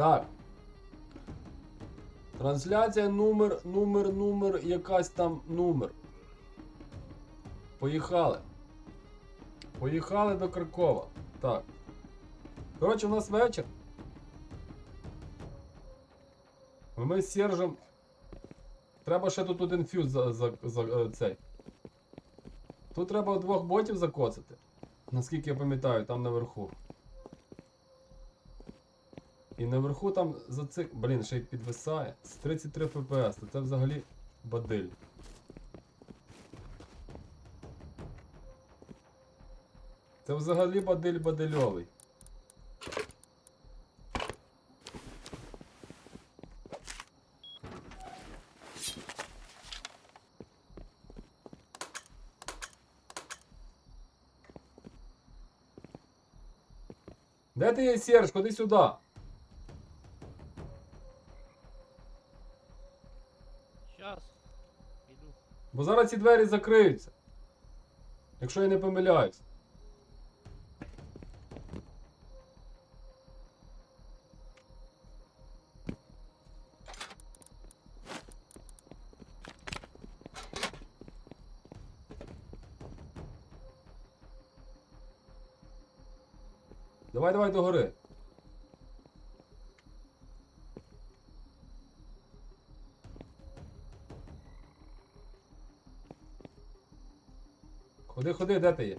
Так. Трансляція номер, номер, номер, якась там номер. Поїхали. Поїхали до Кракова. Так. Коротше, у нас вечір. Ми з Сержем. Треба ще тут один фюз за, за, за е, цей. Тут треба двох ботів закоцати. Наскільки я пам'ятаю, там наверху. І наверху там за цих. Блін, ще й підвисає. З 33 фпс, то це взагалі бадиль. Це взагалі бадиль бадильовий. Де ти є, Серж? Ходи сюди. Бо зараз ці двері закриються. Якщо я не помиляюсь. Давай, давай до Ходи, ходи, де ти є?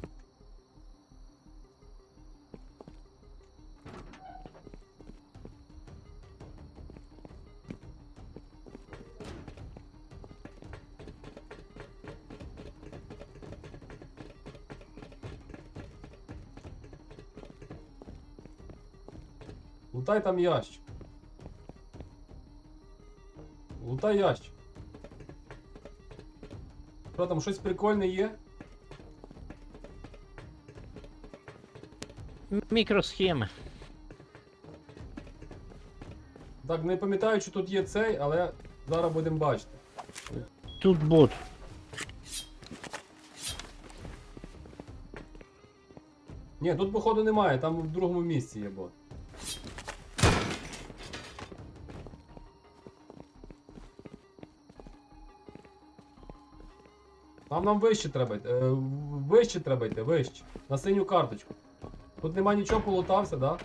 Лутай там ящик. Лутай ящик. Що там, щось прикольне є? Мікросхеми. Так, не пам'ятаю, чи тут є цей, але зараз будемо бачити. Тут бот. Ні, тут походу немає, там в другому місці є бот. Там нам вище треба йти. е, Вище треба йти, вище. На синю карточку. Тут нема нічого, полутався, да?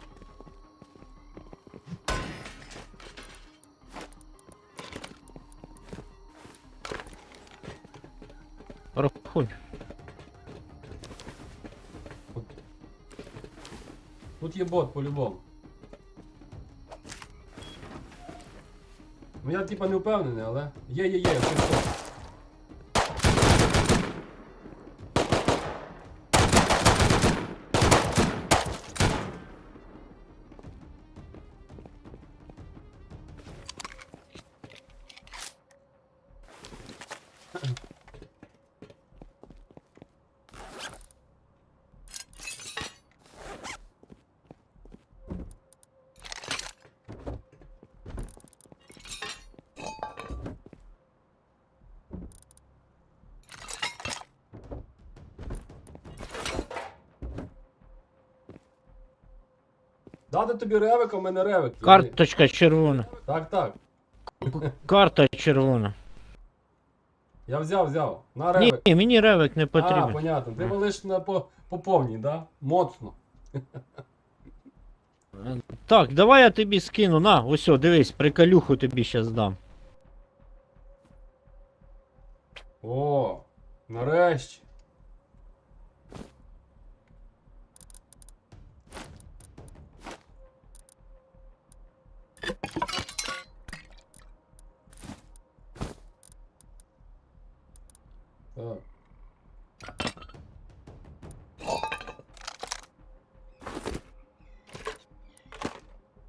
Рахуй. Тут є бот по-любому. Ну я типа не впевнений, але. Є, є, є, все, Дати тобі ревика, у мене ревик. Карточка червона. Так, так. Карта червона. Я взяв, взяв. На ревик. ні, мені ревик не А, понятно. Ти валиш на по, по повній, да? Моцно. Так, давай я тобі скину. На, ось, дивись, приколюху тобі щас дам. О, нарешті.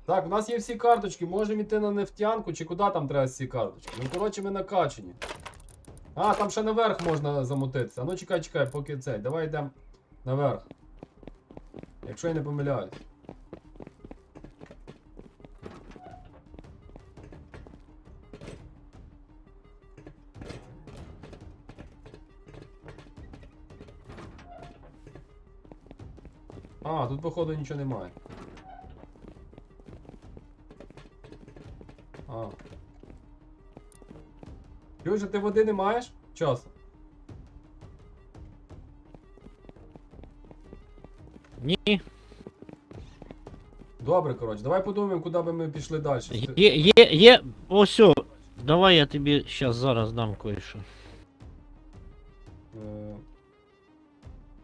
Так. У нас є всі карточки, можемо йти на нефтянку, чи куди там треба всі карточки? Ну, коротше, ми накачані. А, там ще наверх можна замутитися. Ну чекай, чекай, поки цей. Давай йдемо наверх. Якщо я не помиляюсь. А, тут походу нічого немає. Ага. Чуєш, ти води не маєш? Часу. Ні. Добре, коротше, давай подумаємо, куди би ми пішли далі. Є, є, є. Ось. Давай я тобі щас зараз дам кое-що. Е,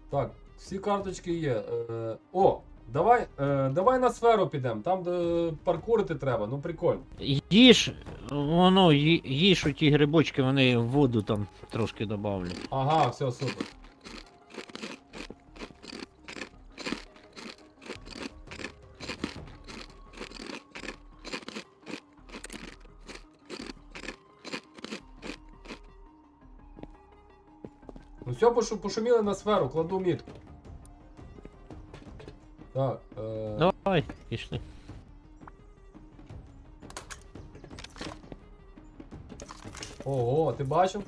Так, всі карточки є. Е, О, давай, е, давай на сферу підемо, там де паркурити треба, ну прикольно. Їж, воно, ї- їж у ті грибочки, вони в воду там трошки добавлять. Ага, все, супер. Ну все, пошу, пошуміли на сферу, кладу мітку. Так, е... Давай, пішли. Ого, ти бачив?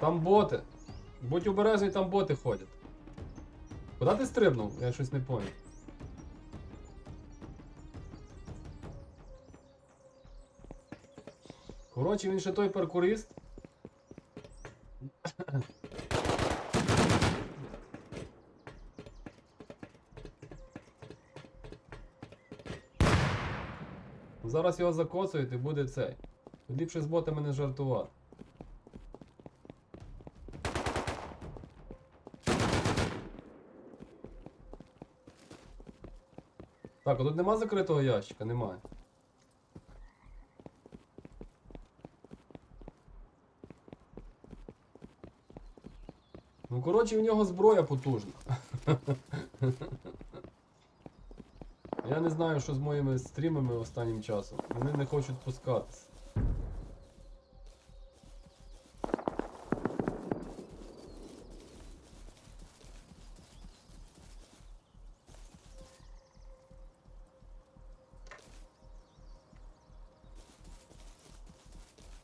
Там боти. Будь обережний, там боти ходять. Куди ти стрибнув? Я щось не понял. Коротше, він ще той паркурист. Зараз його закоцають і буде цей. Ліпше з ботами не жартувати. Так, а тут нема закритого ящика, немає. Ну, коротше, в нього зброя потужна. Я не знаю, що з моїми стрімами останнім часом. Вони не хочуть пускатися.